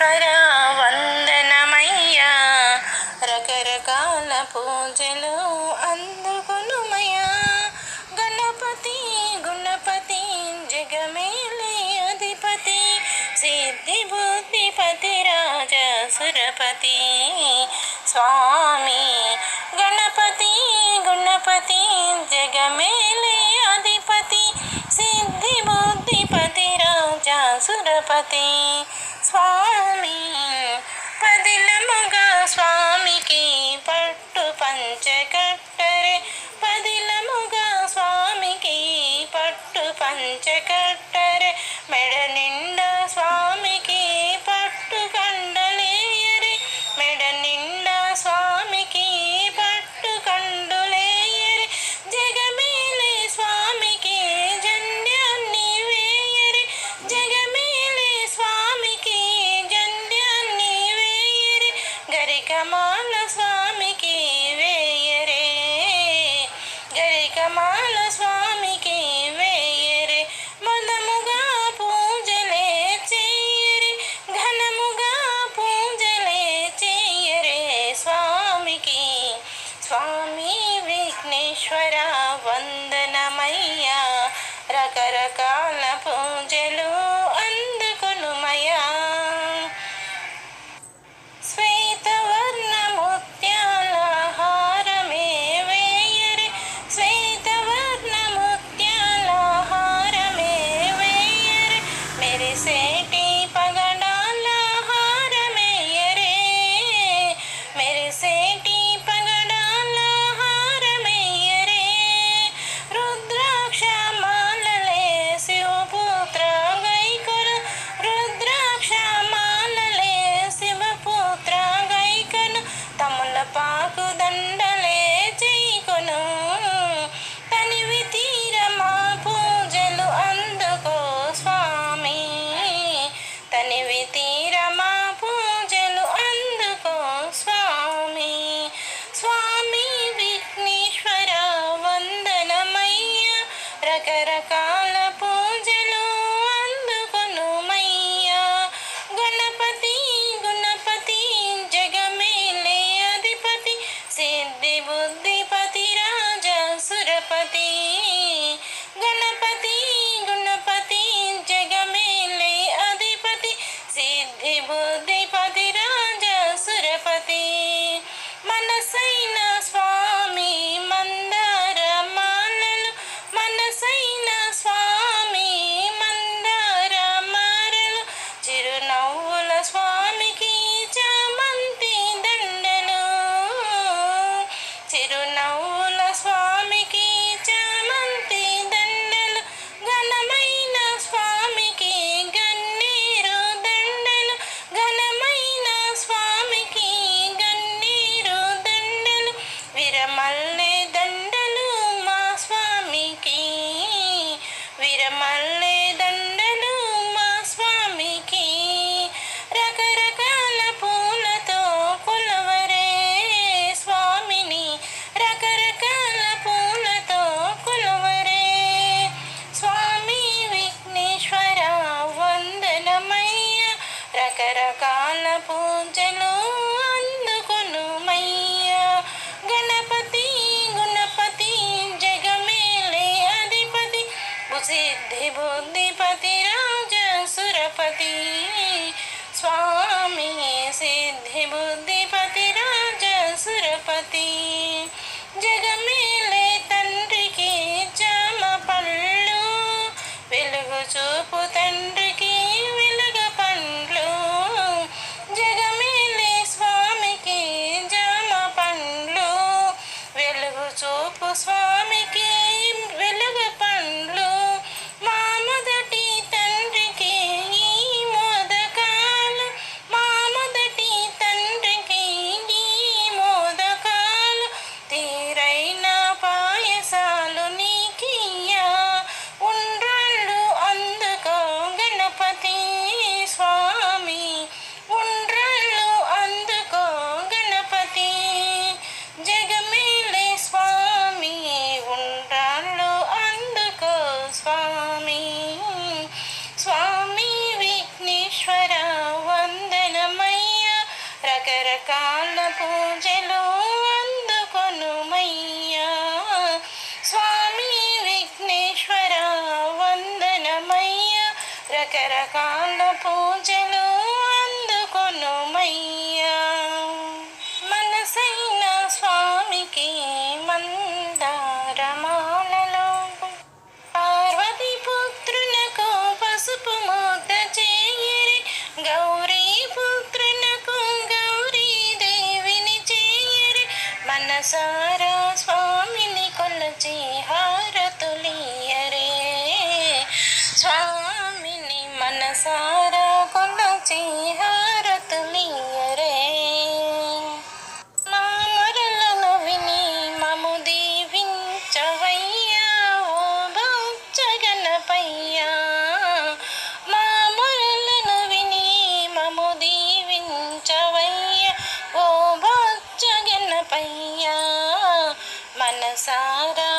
హరా వందనమయ్యా. రకరకాల పూజలు అందుకునుమయ్యా. గణపతి గుణపతి జగమేలి అధిపతి. సిద్ధి బుద్ధిపతి రాజా సురపతి. స్వామి గణపతి గుణపతి జగమేలి అధిపతి. సిద్ధి బుద్ధిపతి రాజా సురపతి. స్వామి. పదిలముగా స్వామికి పట్టు పంచక Come on. రకరకాల పూజలు అందుకొనుమయ్యా గణపతి గుణపతి జగమేలే అధిపతి. సిద్ధి బుద్ధిపతి రాజా సురపతి. రకరకాల పూజలు అందుకొనుమయ్యా స్వామి విఘ్నేశ్వర వందనమయ్యా. రకరకాల పూజలు మనసారా